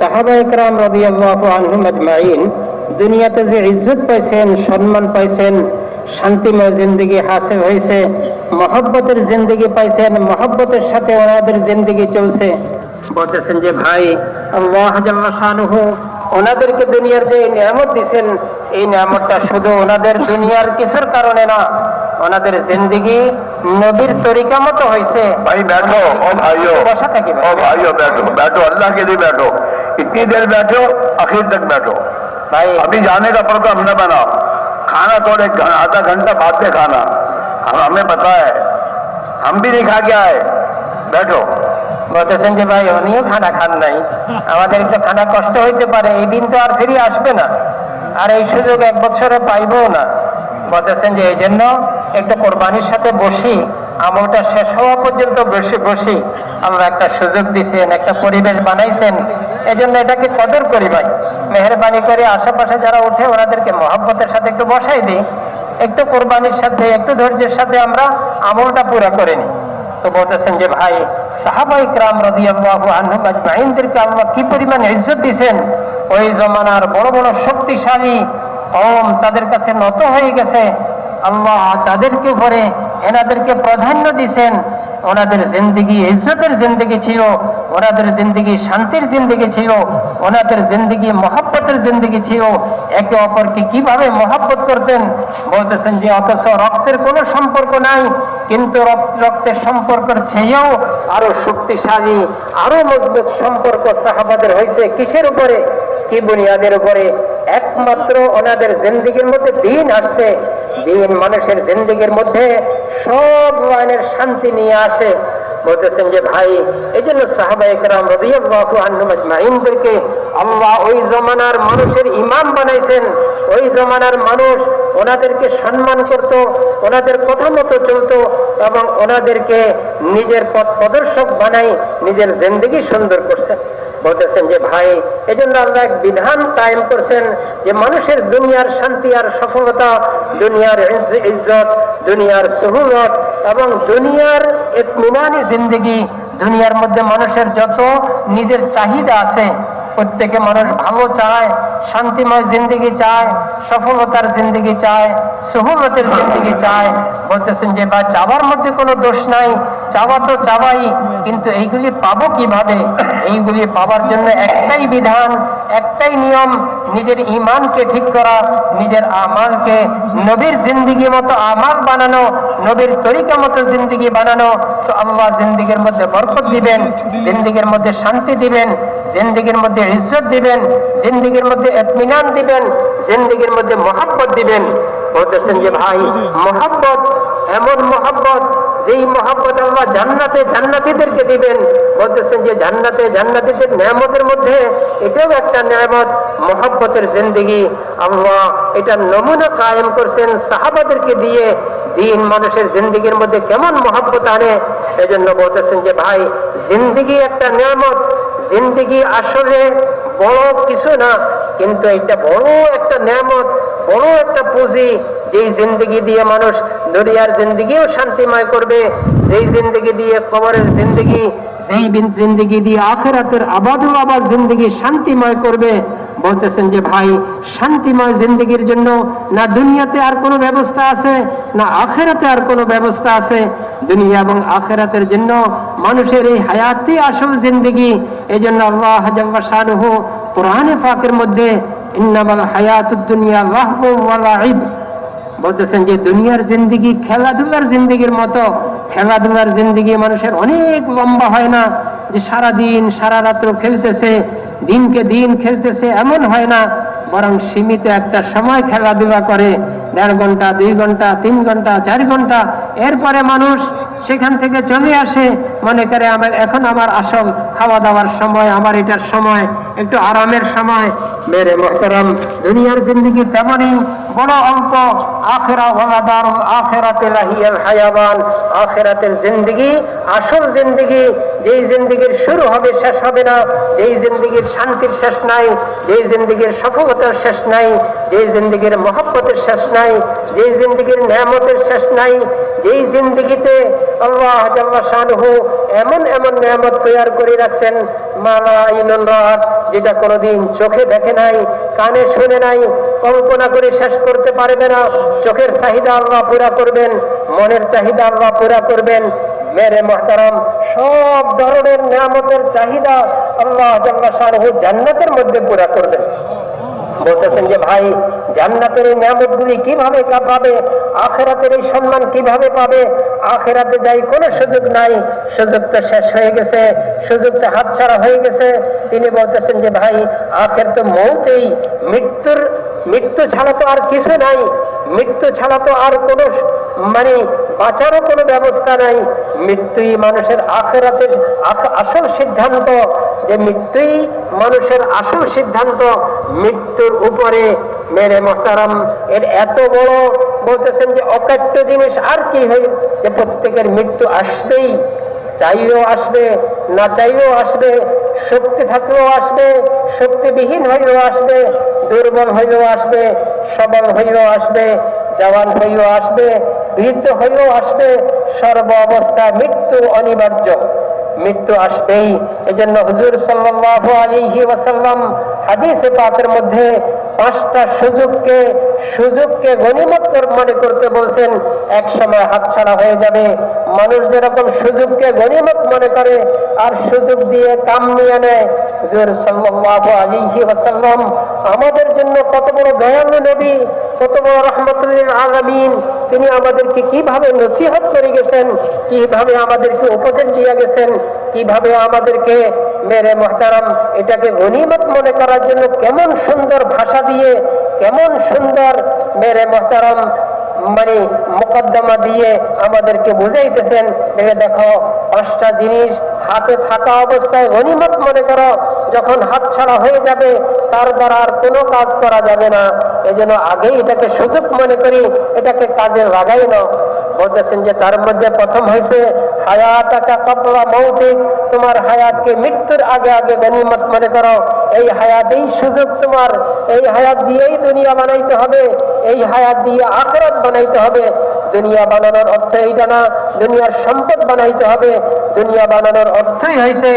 সাহাবা ইকরাম রাদিয়াল্লাহু আনহুম আজমাইন দুনিয়াতে যে ইজ্জত পাইছেন, সম্মান পাইছেন, শান্তিময় জিন্দগি হাসিল হয়েছে মহব্বতের জিন্দগি পাইছেন, মহব্বতের সাথে ওনাদের জিন্দগি চলছে। বলতেছেন যে, ভাই, আল্লাহ জাল্লাহ শানুহু ওনাদেরকে দুনিয়ার যে নিয়ামত দিছেন এই নিয়ামতটা শুধু ওনাদের দুনিয়ার কিছুর কারণে না ওনাদের জিন্দগি নবীর তরিকা মতো হয়েছে भाई बैठो ओ भाइयों বসা থাকি ओ ভাই भाइयों बैठो बैठो अल्लाह के लिए बैठो इतनी देर बैठो आखिर तक बैठो ভাই अभी जाने का प्रोग्राम न बनाओ खाना थोड़े घ- आधा घंटा बाद में खाना हम हमें पता है हम भी नहीं खा के आए बैठो বলতেছেন যে, ভাই, উনিও খানা খান নাই। আমাদের একটু খানা কষ্ট হইতে পারে, এই দিন তো আর ফিরে আসবে না। আর এই সুযোগ এক বছরে পাইবও না। বলতেছেন যে এই জন্য একটু কোরবানির সাথে বসি, আমলটা শেষ হওয়া পর্যন্ত বসে, বসি। আমরা একটা সুযোগ দিছেন, একটা পরিবেশ বানাইছেন। এই জন্য এটাকে কদর করি ভাই। মেহরবানি করে আশেপাশে যারা ওঠে, ওনাদেরকে মহব্বতের সাথে একটু বসাই দিই। একটু কোরবানির সাথে, একটু ধৈর্যের সাথে আমরা আমলটা পুরো করে নিই। বলতেছেন যে, ভাই কি পরিমাণ ইজ্জত ওই জমানার বড় বড় শক্তিশালী তাদের কাছে নত হয়ে গেছে। আল্লাহ তাদেরকে উপরে এনাদেরকে প্রাধান্য দিছেন। ওনাদের জিন্দগি ইজ্জতের জিন্দগি ছিল, ওনাদের জিন্দগি শান্তির জিন্দগি ছিল, ওনাদের জিন্দগি মহাব্বতের জিন্দগি ছিল। একে অপরকে কীভাবে মহাব্বত করতেন? বলতেছেন যে, অথচ রক্তের কোনো সম্পর্ক নাই কিন্তু রক্ত- রক্তের সম্পর্কের চেয়েও আরও শক্তিশালী, আরও মজবুত সম্পর্ক সাহাবাদের হয়েছে। কিসের উপরে? কি বুনিয়াদের উপরে? একমাত্র ওনাদের জিন্দিগির মধ্যে দিন আসছে। দিন মানুষের জিন্দিগির মধ্যে সব লাইনের শান্তি নিয়ে আসে। বলতেছেন যে, ভাই এই জন্য সাহাবা আল্লাহ ওই জমানার মানুষের ইমাম বানাইছেন। ওই জমানার মানুষ ওনাদেরকে সম্মান করত, ওনাদের কথা মতো চলত এবং ওনাদেরকে নিজের পথ প্রদর্শক বানাই, নিজের জিন্দগি সুন্দর করছেন বলতেছেন যে, ভাই, এজন্য জন্য আল্লাহ এক বিধান কায়েম করছেন যে, মানুষের দুনিয়ার শান্তি আর সফলতা, দুনিয়ার ইজ্জত, দুনিয়ার সহুলত এবং দুনিয়ার এক মিনানি জিন্দগি, দুনিয়ার মধ্যে মানুষের যত নিজের চাহিদা আছে প্রত্যেকে মানুষ ভালো চায়, শান্তিময় জিন্দিগি চায়, সফলতার জিন্দিগি চায় সহমতের জিন্দিগি চায়। বলতেছেন যে, বা চাওয়ার মধ্যে কোনো দোষ নাই, চাওয়া তো চাওয়াই, কিন্তু এইগুলি পাবো কীভাবে? এইগুলি পাওয়ার জন্য একটাই বিধান, একটাই নিয়ম নিজের ইমানকে ঠিক করা, নিজের আমালকে নবীর জিন্দগি মতো আমাল বানানো, নবীর তরিকা মতো জিন্দগি বানানো, তো আল্লাহ জিন্দগির মধ্যে বরকত দিবেন, জিন্দগির মধ্যে শান্তি দিবেন, জিন্দগির মধ্যে ইজ্জত দিবেন, জিন্দগির মধ্যে এতমিনান দিবেন, জিন্দগির মধ্যে মহাব্বত দিবেন। বলতেছেন যে ভাই, মহাব্বত, এমন মহাব্বত যেই মহাব্বত আল্লাহ জান্নাতে জান্নাতীদেরকে দিবেন, বলতেছেন যে জান্নাতে জান্নাতীদের নিয়ামতের মধ্যে এটাও একটা নিয়ামত, মহাব্বতের জিন্দগি। আল্লাহ এটা নমুনা কায়েম করছেন সাহাবাদেরকে দিয়ে, দিন মানুষের জিন্দগির মধ্যে কেমন মহাব্বত আনে? এজন্য বলতেছেন যে ভাই, জিন্দগি একটা নিয়ামত, জিন্দগি আসলে বড় কিছু না, কিন্তু এটা বড় একটা নিয়ামত। বড় একটা পুঁজি যেই জিন্দগি দিয়ে মানুষ দুনিয়ার জিন্দগিও শান্তিময় করবে, যেই জিন্দগি দিয়ে কবরের জিন্দগি, যেই জিন্দগি দিয়ে আখেরাতের আবাদ আবাদ জিন্দগি শান্তিময় করবে। বলতেছেন যে, ভাই, শান্তিময় জিন্দগির জন্য না দুনিয়াতে আর কোনো ব্যবস্থা আছে, না আখেরাতে আর কোনো ব্যবস্থা আছে। দুনিয়া এবং আখেরাতের জন্য মানুষের এই হায়াতি আসল জিন্দগি। এই জন্য আল্লাহ কোরআনে পাকের মধ্যে হায়াত দুনিয়া লাহব ওয়ালাইব বলতেছেন যে দুনিয়ার জিন্দিগি, খেলাধুলার জিন্দিগির মতো, খেলাধুলার জিন্দিগি মানুষের অনেক লম্বা হয় না, যে সারা দিন সারা রাত্র খেলতেছে, দিনকে দিন খেলতেছে, এমন হয় না, বরং সীমিত একটা সময় খেলাধুলা করে দেড় ঘণ্টা, দুই ঘণ্টা, তিন ঘণ্টা, চার ঘণ্টা। এরপরে মানুষ সেখান থেকে চলে আসে। মনে করে আমার এখন আমার আসল খাওয়া দাওয়ার সময়, আমার এটার সময়, একটু আরামের সময়। মেরে মোহতারাম, দুনিয়ার জিন্দগি তেমনই বড় অল্প আখেরা ওয়ালাদার, আখেরাতে লাহিয়াল হায়াবান। আখেরাতের জিন্দগি, আসল জিন্দগি। যেই জিন্দিগির শুরু হবে, শেষ হবে না। যেই জিন্দিগির শান্তির শেষ নাই, যেই জিন্দিগির সফলতার শেষ নাই, যেই জিন্দিগির মহব্বতের শেষ নাই। যেই জিন্দিগির নিয়ামতের শেষ নাই, যেই জিন্দিগিতে আল্লাহ জাল্লা এমন এমন নিয়ামত তৈরি করে রাখছেন যেটা কোনোদিন চোখে দেখে নাই, কানে শুনে নাই, কল্পনা করে শেষ করতে পারবে না, চোখের চাহিদা আল্লাহ পুরা করবেন, মনের চাহিদা আল্লাহ পুরা করবেন। মেরে মহতারাম, সব ধরনের নিয়ামতের চাহিদা আল্লাহ জান্নাতের মধ্যে পুরা করবেন। বলতেছেন যে ভাই, জান্নাতের এই নিয়ামত গুলি কীভাবে পাবে আখেরাতের এই সম্মান কীভাবে পাবে? আখেরাতে যাই কোনো সুযোগ নাই। সুযোগ তো শেষ হয়ে গেছে সুযোগ তো হাতছাড়া হয়ে গেছে। তিনি বলতেছেন যে ভাই, আখের তো মৌতেই। মৃত্যুর, মৃত্যু ছাড়া তো আর কিছু নাই। মৃত্যু ছাড়া তো আর কোনো মানে বাঁচারও কোনো ব্যবস্থা নাই। মৃত্যুই মানুষের আখেরাতের আখ- আসল সিদ্ধান্ত। যে মৃত্যুই মানুষের আসল সিদ্ধান্ত, মৃত্যুর উপরে মেরে মোহতারাম। এর এত বড় বলতেছেন যে অকাট্য জিনিস আর কি হয় যে প্রত্যেকের মৃত্যু আসবেই, চাইলেও আসবে, না চাইলেও আসবে, শক্তি থাকলেও আসবে, শক্তিবিহীন হইলেও আসবে, দুর্বল হইলেও আসবে, সবল হইলেও আসবে। জওয়ান হইও আসবে, বৃদ্ধ হইও আসবে, সর্ব অবস্থা মৃত্যু অনিবার্য। মৃত্যু আসবেই। এই জন্য হুজুর সাল্লাম হাদিস ওয়াসাল্লাম পাকের মধ্যে পাঁচটা সুযোগকে সুযোগকে গণিমত মনে করতে বলছেন, এক সময় হাতছাড়া হয়ে যাবে মানুষ যেরকম সুযোগকে গনিমত মনে করে, আর সুযোগ দিয়ে কাম নিয়ে নেয়। হুজুর আমাদের জন্য কত বড় দয়ালু নবী, কত বড় রহমতুল্লিল আলামিন। তিনি আমাদেরকে কীভাবে নসিহত করে গেছেন, কীভাবে আমাদেরকে উপদেশ দিয়ে গেছেন, কীভাবে আমাদেরকে মেরে মহতারাম, এটাকে গনিমত মনে করার জন্য কেমন সুন্দর ভাষা দিয়ে, কেমন সুন্দর মেরে মহতারাম মানে মোকদ্দমা দিয়ে আমাদেরকে বুঝাইতেছেন ভেবে দেখো, পাঁচটা জিনিস হাতে থাকা অবস্থায় গনিমত মনে করো, যখন হাত ছাড়া হয়ে যাবে, তার দ্বারা আর কোনো কাজ করা যাবে না। এজন্য আগেই এটাকে সুযোগ মনে করি, এটাকে কাজে লাগাই না বলতেছেন যে, তার মধ্যে প্রথম হয়েছে হায়াতাকা কপলা মৌতিক তোমার হায়াতকে মৃত্যুর আগে আগে গনিমত মনে করো এই হায়াত এই সুযোগ তোমার। এই হায়াত দিয়েই দুনিয়া বানাইতে হবে। এই হায়াত দিয়ে আখরাত বানাইতে হবে। দুনিয়া বানানোর অর্থ এইটা না, দুনিয়ার সম্পদ বানাইতে হবে। দুনিয়া বানানোর অর্থই হয়েছে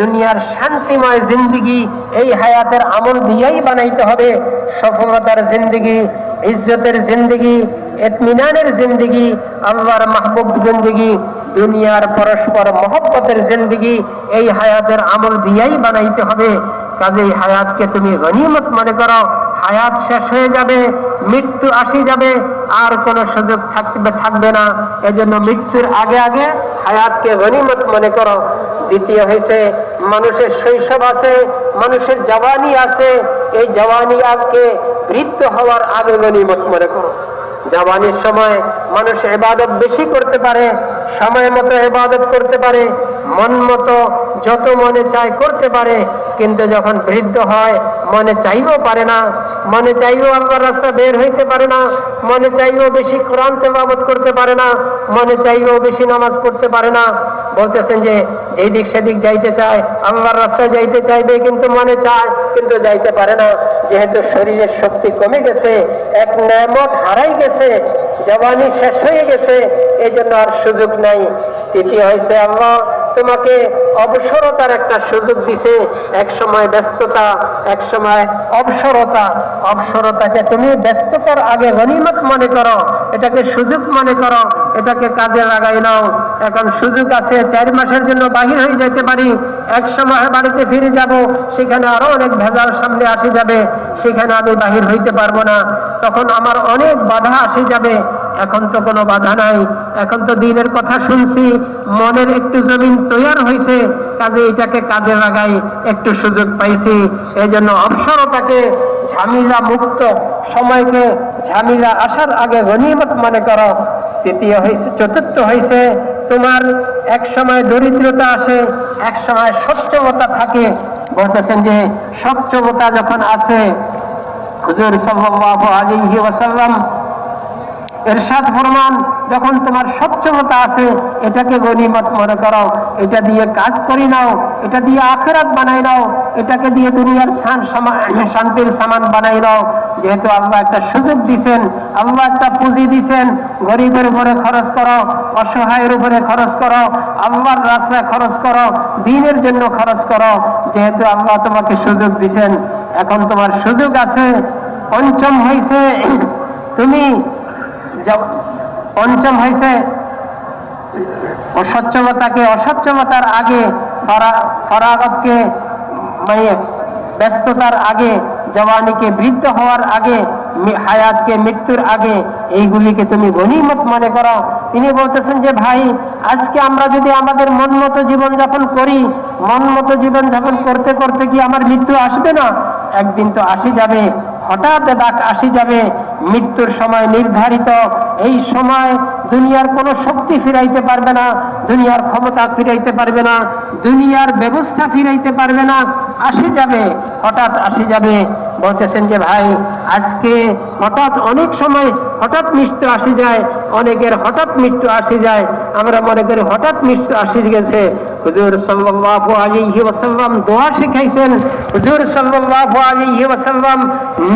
দুনিয়ার শান্তিময় জিন্দিগি। এই হায়াতের আমল দিয়েই বানাইতে হবে। সফলতার জিন্দিগি, ইজ্জতের জিন্দিগি এতমিনানের জিন্দিগি, আল্লাহর মাহবুব জিন্দিগি, দুনিয়ার পরস্পর মহব্বতের জিন্দিগি। এই হায়াতের আমল দিয়েই বানাইতে হবে। কাজেই হায়াতকে তুমি গনিমত মনে করো। হায়াত শেষ হয়ে যাবে, মৃত্যু আসি যাবে, আর কোনো সুযোগ থাকবে থাকবে না। এজন্য মৃত্যুর আগে আগে হায়াতকে গনিমত মনে করো। দ্বিতীয় হয়েছে মানুষের শৈশব আছে, মানুষের জওয়ানি আছে। এই জওয়ানি আগে বৃদ্ধ হওয়ার আগে গনিমত মনে করো। জওয়ানির সময় মানুষ এবাদত বেশি করতে পারে সময় মতো এবাদত করতে পারে মন মতো যত মনে চায় করতে পারে, কিন্তু যখন বৃদ্ধ হয়, মনে চাইলেও পারে না, মনে চাইলেও আল্লাহর রাস্তা বের হইতে পারে না, মনে চাইও বেশি কোরআন তেলাওয়াত করতে পারে না, মনে চাইও বেশি নামাজ পড়তে পারে না, বলতেছেন যে যেই দিক সেদিক যাইতে চায়, আল্লাহর রাস্তায় যাইতে চাইবে কিন্তু মনে চায়, কিন্তু যাইতে পারে না, যেহেতু শরীরের শক্তি কমে গেছে, এক নেমত হারাই গেছে জবানি শেষ হয়ে গেছে এই জন্য আর সুযোগ নাই। তৃতীয় হয়েছে আল্লাহ তোমাকে অবসরতার একটা সুযোগ দিছে। এক সময় ব্যস্ততা এক সময় অবসরতা। অবসরতাকে তুমি ব্যস্ততার আগে গনিমত মনে করো, এটাকে সুযোগ মনে করো, এটাকে কাজে লাগাই নাও। এখন সুযোগ আছে, চার মাসের জন্য বাহির হয়ে যেতে পারি। এক সময় বাড়িতে ফিরে যাব, সেখানে আরও অনেক ভেজাল সামনে আসে যাবে, সেখানে আমি বাহির হইতে পারব না। তখন আমার অনেক বাধা আসে যাবে। এখন তো কোনো বাধা নাই। এখন তো দিনের কথা শুনছি, মনের একটু জমিন তৈয়ার হয়েছে কাজে এটাকে কাজে লাগাই একটু সুযোগ পাইছি। এই জন্য অবসরতাকে ঝামেলা মুক্ত সময়কে ঝামেলা আসার আগে গনিমত মনে করো, তৃতীয় হয়েছে চতুর্থ হয়েছে তোমার এক সময় দরিদ্রতা আসে, এক সময় সচ্ছলতা থাকে। বলতেছেন যে সচ্ছলতা যখন আছে, হুজুর সাল্লাল্লাহু আলাইহি ওয়াসাল্লাম এরশাদ ফরমান যখন তোমার সচ্ছলতা আছে, এটাকে গনিমত মনে করো, এটা দিয়ে কাজ করি নাও, এটা দিয়ে আখেরাত বানাই নাও, এটাকে দিয়ে দুনিয়ার শান- শান্তির সামান বানাই নাও। যেহেতু আল্লাহ একটা সুযোগ দিছেন, আল্লাহ একটা পুঁজি দিছেন, গরিবের উপরে খরচ করো, অসহায়ের উপরে খরচ করো, আল্লাহর রাস্তায় খরচ করো, দিনের জন্য খরচ করো, যেহেতু আল্লাহ তোমাকে সুযোগ দিছেন, এখন তোমার সুযোগ আছে, পঞ্চম হয়েছে তুমি পঞ্চম হয়েছে অসচ্ছলতাকে অসচ্ছলতার আগে ফরা- ফরাগতকে মানে ব্যস্ততার আগে জওয়ানিকে বৃদ্ধ হওয়ার আগে হায়াতকে মৃত্যুর আগে এইগুলিকে তুমি গনিমত মনে করো তিনি বলতেছেন যে ভাই আজকে আমরা যদি আমাদের মন মতো জীবনযাপন করি মন মতো জীবনযাপন করতে করতে কি আমার মৃত্যু আসবে না একদিন তো আসি যাবে হঠাৎ ডাক আসি যাবে। মৃত্যুর সময় নির্ধারিত। এই সময় দুনিয়ার কোনো শক্তি ফিরাইতে পারবে না। দুনিয়ার ক্ষমতা ফিরাইতে পারবে না। দুনিয়ার ব্যবস্থা ফিরাইতে পারবে না। আসি যাবে, হঠাৎ আসি যাবে। বলতেছেন যে, ভাই, আজকে হঠাৎ অনেক সময় হঠাৎ মৃত্যু আসি যায়, অনেকের হঠাৎ মৃত্যু আসি যায়, আমরা মনে করি হঠাৎ মৃত্যু আসি গেছে। হুজুর সাল্লাল্লাহু আলাইহি ওয়াসাল্লাম দোয়া শিখাইছেন। হুজুর সাল্লাল্লাহু আলাইহি ওয়াসাল্লাম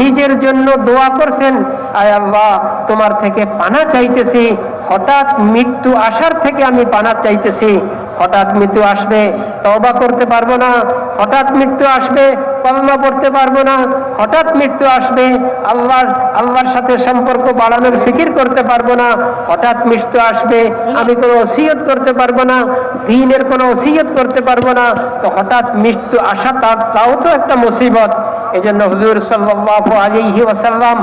নিজের জন্য দোয়া করছেন। আয় আল্লাহ, তোমার থেকে পানা চাইতেছি হঠাৎ মৃত্যু আসার থেকে আমি পানা চাইতেছি হঠাৎ মৃত্যু আসবে তবা করতে পারব না। হঠাৎ মৃত্যু আসবে কলমা পড়তে পারব না। হঠাৎ মৃত্যু আসবে, আল্লাহর আল্লাহর সাথে সম্পর্ক বাড়ানোর ফিকির করতে পারব না। হঠাৎ মৃত্যু আসবে, আমি কোনো ওসিয়ত করতে পারব না। দিনের কোনো ওসিয়ত করতে পারব না। তো হঠাৎ মৃত্যু আসা তার তাও তো একটা মুসিবত। এই জন্য হুজুর সাল্লাল্লাহু আলাইহি ওয়াসাল্লাম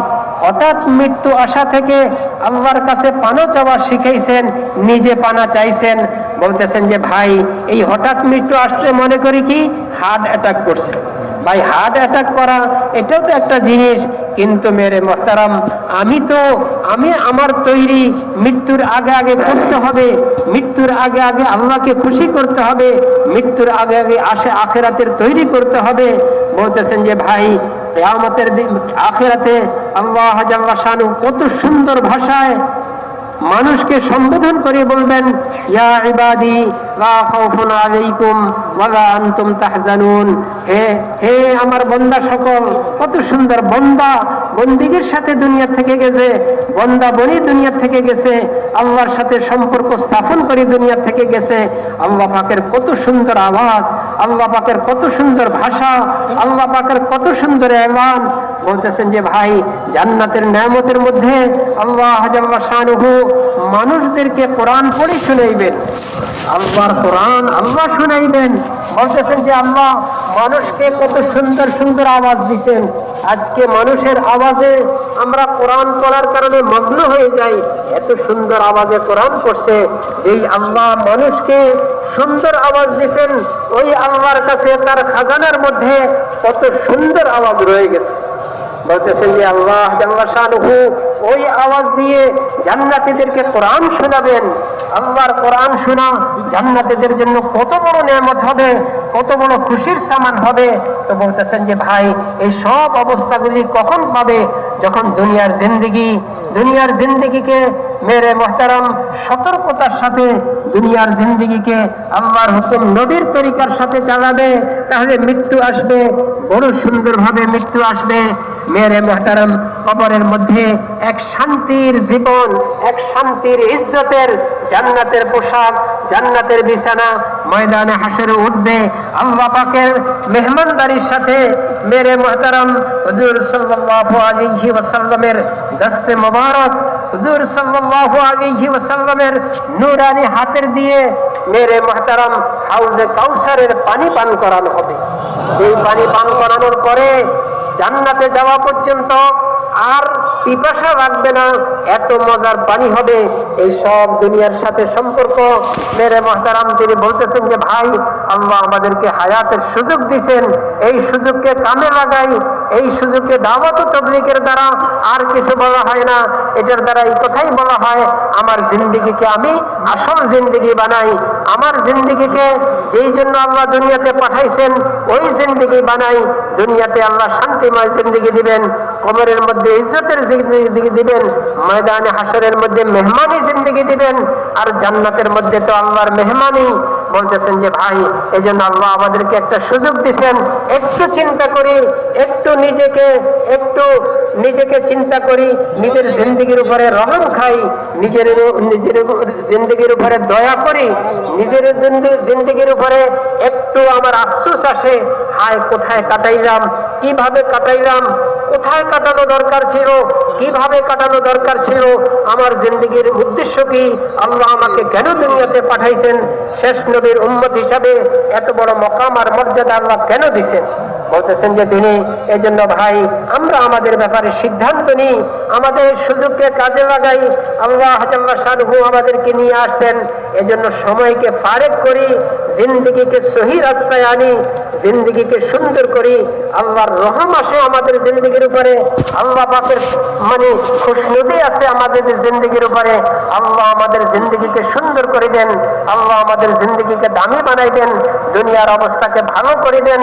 হঠাৎ মৃত্যু আসা থেকে আল্লাহর কাছে পানা চাওয়া শিখাইছেন, নিজে পানা চাইছেন, বলতেছেন যে, ভাই, এই হঠাৎ মৃত্যু আসছে মনে করি কি? হার্ট অ্যাটাক করছে। ভাই, হার্ট অ্যাটাক করা এটাও তো একটা জিনিস, কিন্তু মেরে মোহতারাম, আমি তো, আমি আমার তৈরি মৃত্যুর আগে আগে করতে হবে, মৃত্যুর আগে আগে আল্লাহকে খুশি করতে হবে, মৃত্যুর আগে আগে আসে আখেরাতের তৈরি করতে হবে। বলতেছেন যে, ভাই কেয়ামতের দিন আখেরাতে আল্লাহ কত সুন্দর ভাষায় মানুষকে সম্বোধন করে বলবেন, ইয়া ইবাদি, লা খাউফুন আলাইকুম ওয়ালা আনতুম তাহজানুন। হে হে আমার বন্দা সকল, কত সুন্দর বন্দা বন্দিগের সাথে দুনিয়া থেকে গেছে, বন্দা বনি দুনিয়া থেকে গেছে, আল্লাহর সাথে সম্পর্ক স্থাপন করে দুনিয়া থেকে গেছে। আল্লাহ পাকের কত সুন্দর আওয়াজ, আল্লাহ পাকের কত সুন্দর ভাষা, আল্লাহ পাকের কত সুন্দর এলান বলতেছেন যে, ভাই, জান্নাতের নিয়ামতের মধ্যে আল্লাহ শানুহু মানুষদেরকে কোরআন পড়ে শুনাইবেন। আল্লাহর কোরআন আল্লাহ শুনাইবেন। বলতেছেন যে আল্লাহ মানুষকে কত সুন্দর সুন্দর আওয়াজ দিতেন। আজকে মানুষের আওয়াজে আমরা কোরআন পড়ার কারণে মগ্ন হয়ে যাই। এত সুন্দর আওয়াজে কোরআন করছে যেই আল্লাহ মানুষকে সুন্দর আওয়াজ দিতেন, ওই আল্লাহর কাছে তার খাজানার মধ্যে কত সুন্দর আওয়াজ রয়ে গেছে। বলতেছেন যে আল্লাহ জাল্লা শানুহু, ওই আওয়াজ দিয়ে জান্নাতীদেরকে কোরআন শোনাবেন। আল্লাহর কোরআন শোনা জান্নাতীদের জন্য কত বড় নিয়ামত হবে, কত বড় খুশির সামান হবে। তো বলতেছেন যে, ভাই, এই সব অবস্থাগুলি কখন পাবে? যখন দুনিয়ার জিন্দিগি, দুনিয়ার জিন্দিগিকে মেরে মোহতারাম সতর্কতার সাথে দুনিয়ার জিন্দিগিকে আল্লাহর হুকুম নবীর তরিকার সাথে চালাবে, তাহলে মৃত্যু আসবে, বড় সুন্দরভাবে মৃত্যু আসবে। মেরে মোহতারাম কবরের মধ্যে এক শান্তির জীবন এক শান্তির ইজ্জতের জান্নাতের পোশাক জান্নাতের বিছানা ময়দানে হাসরে উঠবে আল্লাহ পাকের মেহমানদারির সাথে মেরে মোহতারাম হুজুর সাল্লাল্লাহু আলাইহি ওয়াসাল্লামের দস্তে মোবারক, হুজুর সাল্লাল্লাহু আলাইহি ওয়াসাল্লামের নূরানি হাতের দিয়ে মেরে মোহতারাম হাউজে কাউসারের পানি পান করানো হবে। এই পানি পান করানোর পরে জান্নাতে যাওয়া পর্যন্ত আর পিপাসা লাগবে না, এত মজার পানি হবে। এই সব দুনিয়ার সাথে সম্পর্ক। মেরে মহতারাম তিনি বলতেছেন যে, ভাই, আল্লাহ আমাদেরকে হায়াতের সুযোগ দিছেন। এই সুযোগকে কামে লাগাই, এই সুযোগকে দাওয়াত তবলিকের দ্বারা আর কিছু বলা হয় না। এটার দ্বারা এই কথাই বলা হয়, আমার জিন্দিগিকে আমি আসল জিন্দিগি বানাই। আমার জিন্দিগিকে যেই জন্য আল্লাহ দুনিয়াতে পাঠাইছেন, ওই জিন্দিগি বানাই। দুনিয়াতে আল্লাহ শান্তিময় জিন্দিগি দিবেন। কোমরের মধ্যে ইজ্জতের জিন্দগি দিবেন, ময়দানে হাসরের মধ্যে মেহমানি জিন্দগি দিবেন, আর জান্নাতের মধ্যে তো আল্লাহর মেহমানি। বলতেছেন যে, ভাই এই জন্য আল্লাহ আমাদেরকে একটা সুযোগ দিচ্ছেন একটু চিন্তা করি, একটু নিজেকে একটু নিজেকে চিন্তা করি, নিজের জিন্দগির উপরে রহম খাই, নিজের নিজের জিন্দগির উপরে দয়া করি, নিজের জিন্দি- জিন্দগির উপরে একটু আমার আফসোস আসে। হায়, কোথায় কাটাইলাম, কীভাবে কাটাইলাম, কোথায় কাটানো দরকার ছিল, কীভাবে কাটানো দরকার ছিল, আমার জিন্দগির উদ্দেশ্য কি? আল্লাহ আমাকে কেন দুনিয়াতে পাঠাইছেন? শেষ নবীর উম্মত হিসাবে এত বড় মকাম আর মর্যাদা আল্লাহ কেন দিছেন? বলতেছেন যে তিনি এই জন্য ভাই, আমরা আমাদের ব্যাপারে সিদ্ধান্ত নিই। আমাদের সুযোগকে কাজে লাগাই। আল্লাহ শাহরু আমাদেরকে নিয়ে আসছেন। এজন্য সময়কে পারেক করি, জিন্দগিকে সহি রাস্তায় আনি, জিন্দগিকে সুন্দর করি। আল্লাহর রহম আসে আমাদের জিন্দগির উপরে। আল্লাহ পাকের মানে খুশনদি আছে আমাদের জিন্দগির উপরে। আল্লাহ আমাদের জিন্দগিকে সুন্দর করে দেন। আল্লাহ আমাদের জিন্দগিকে দামি বানাই দেন। দুনিয়ার অবস্থাকে ভালো করে দেন।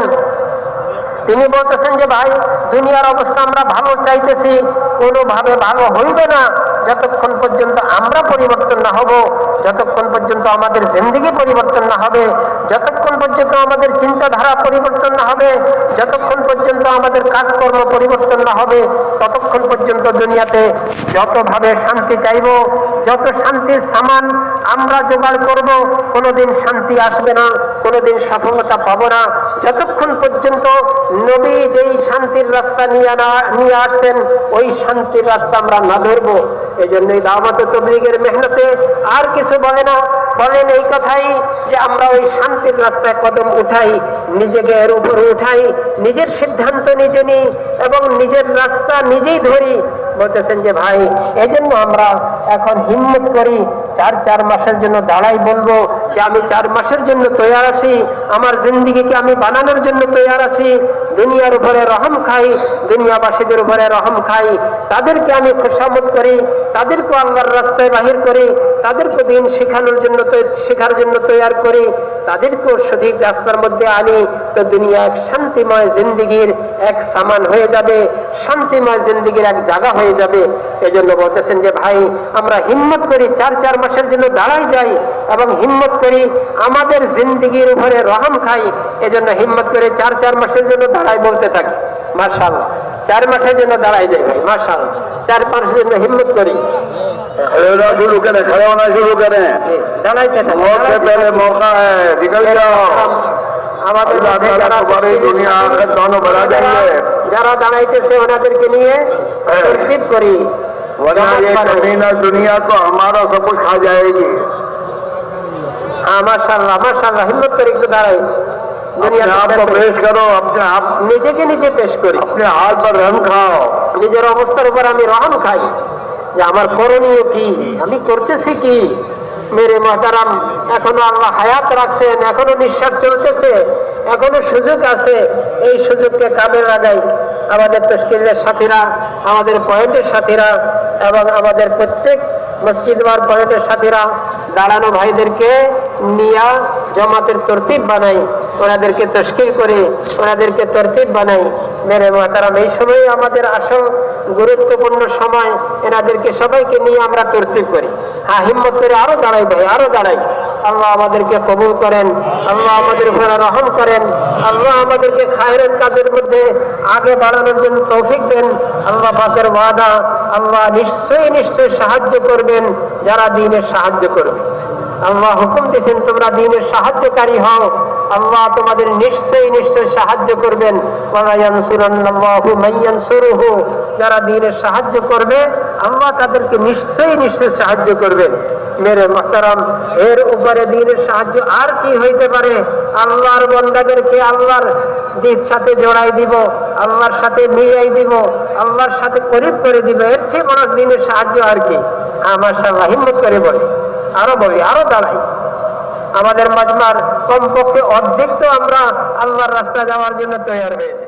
তিনি বলতেছেন যে ভাই দুনিয়ার অবস্থা আমরা ভালো চাইতেছি কোনোভাবে ভালো হইবে না। যতক্ষণ পর্যন্ত আমরা পরিবর্তন না হব, যতক্ষণ পর্যন্ত আমাদের জিন্দগি পরিবর্তন না হবে, যতক্ষণ পর্যন্ত আমাদের চিন্তাধারা পরিবর্তন না হবে, যতক্ষণ পর্যন্ত আমাদের কাজকর্ম পরিবর্তন না হবে, ততক্ষণ পর্যন্ত দুনিয়াতে যতভাবে শান্তি চাইব, যত শান্তির সামান আমরা জোগাড় করব, কোনোদিন শান্তি আসবে না, কোনোদিন সফলতা পাবো না। যতক্ষণ পর্যন্ত নবী যেই শান্তির রাস্তা নিয়ে নিয়ে আসছেন, ওই শান্তির রাস্তা আমরা না ধরবো। এই জন্য এই দাওয়াত তবলিগের মেহনতে আর কিছু বলে না। বলেন এই কথাই যে আমরা ওই শান্তির রাস্তায় কদম উঠাই নিজেকে এর উপরে উঠাই, নিজের সিদ্ধান্ত নিজে নিই এবং নিজের রাস্তা নিজেই ধরি। বলতেছেন যে, ভাই এই জন্য আমরা এখন হিম্মত করি, চার চার মাসের জন্য দাঁড়াই বলব যে, আমি চার মাসের জন্য তৈয়ার আছি, আমার জিন্দিগিকে আমি বানানোর জন্য তৈয়ার আছি, দুনিয়ার উপরে রহম খাই, দুনিয়াবাসীদের উপরে রহম খাই, তাদেরকে আমি খুশামত করি, তাদেরকে আল্লাহর রাস্তায় বাহির করি, তাদেরকে দিন শেখানোর জন্য শেখার জন্য তৈয়ার করি, তাদেরকেও সঠিক রাস্তার মধ্যে আনি, তো দুনিয়া এক শান্তিময় জিন্দিগির এক সামান হয়ে যাবে, শান্তিময় জিন্দিগির এক জায়গা হয়ে যাবে এই জন্য বলতেছেন যে ভাই আমরা হিম্মত করি চার চার মাসের জন্য দাঁড়াই যাই এবং হিম্মত করি আমাদের জিন্দিগির উপরে রহম খাই এজন্য হিম্মত করে চার চার মাসের জন্য দাঁড়াই বলতে থাকি মার্শাল চার মাসের জন্য দাঁড়াই যাই ভাই মার্শাল চার মাসের জন্য হিম্মত করি खड़े होना शुरू करें खड़े होना शुरू करें দাঁড়াইতে থাকি मौत से पहले मौका है निकल जाओ আমাদের अल्लाह মধ্যে ताला যারা तुम्हारी दुनिया आखिरत दोनों बढ़ा देंगे যারা দাঁড়াইতেছে ওনাদেরকে নিয়ে তরকিব করি। নিজের অবস্থার উপর আমি রহম খাই। যে আমার করণীয় কি? আমি করতেছি কি? মেরে মহতারাম, এখনও আল্লাহ হায়াত রাখছেন, এখনও নিঃশ্বাস চলতেছে, এখনও সুযোগ আছে। এই সুযোগকে কামে লাগাই আমাদের তস্কিরের সাথীরা, আমাদের পয়েন্টের সাথীরা এবং আমাদের প্রত্যেক মসজিদ বার পয়েন্টের সাথীরা, দাঁড়ানো ভাইদেরকে নিয়া জমাতের তরতিব বানাই। ওনাদেরকে তস্কির করে, ওনাদেরকে তরতিব বানাই। মেরে মহতারাম এই সময় আমাদের আসল গুরুত্বপূর্ণ সময় এনাদেরকে সবাইকে নিয়ে আমরা তরতিব করি। হ্যাঁ হিম্মত করে আরও দাঁড়াই ভাই, আরও দাঁড়াই। আল্লাহ আমাদেরকে কবুল করেন, আল্লাহ আমাদের উপরে রহম করেন, আল্লাহ আমাদেরকে খায়রের কাজের মধ্যে আগে বাড়ানোর জন্য তৌফিক দেন। আল্লাহ পাকের ওয়াদা, আল্লাহ নিশ্চয়ই নিশ্চয়ই সাহায্য করবেন যারা দিনের সাহায্য করবে। আল্লাহ হুকুম দিয়েছেন, তোমরা দিনের সাহায্যকারী হও। আল্লাহ তোমাদের নিশ্চয়ই নিশ্চয় সাহায্য করবেন। যারা দিনের সাহায্য করবে, আল্লাহ তাদেরকে নিশ্চয়ই নিশ্চয় সাহায্য করবেন মেরে মহতারাম, এর উপরে দিনের সাহায্য আর কি হইতে পারে? আল্লাহর বন্দাদেরকে আল্লাহর দিদ সাথে জোড়াই দিব, আল্লাহর সাথে মিলাই দিব, আল্লাহর সাথে করিব করে দিব, এর চেয়ে বড় দিনের সাহায্য আর কি? আমার সাল্লাহ হিম্মত করে বলে। আরও বলি, আরও দাঁড়াই। আমাদের মাজমার কমপক্ষে অর্ধেক তো আমরা আল্লাহর রাস্তা যাওয়ার জন্য তৈরি হয়েছে।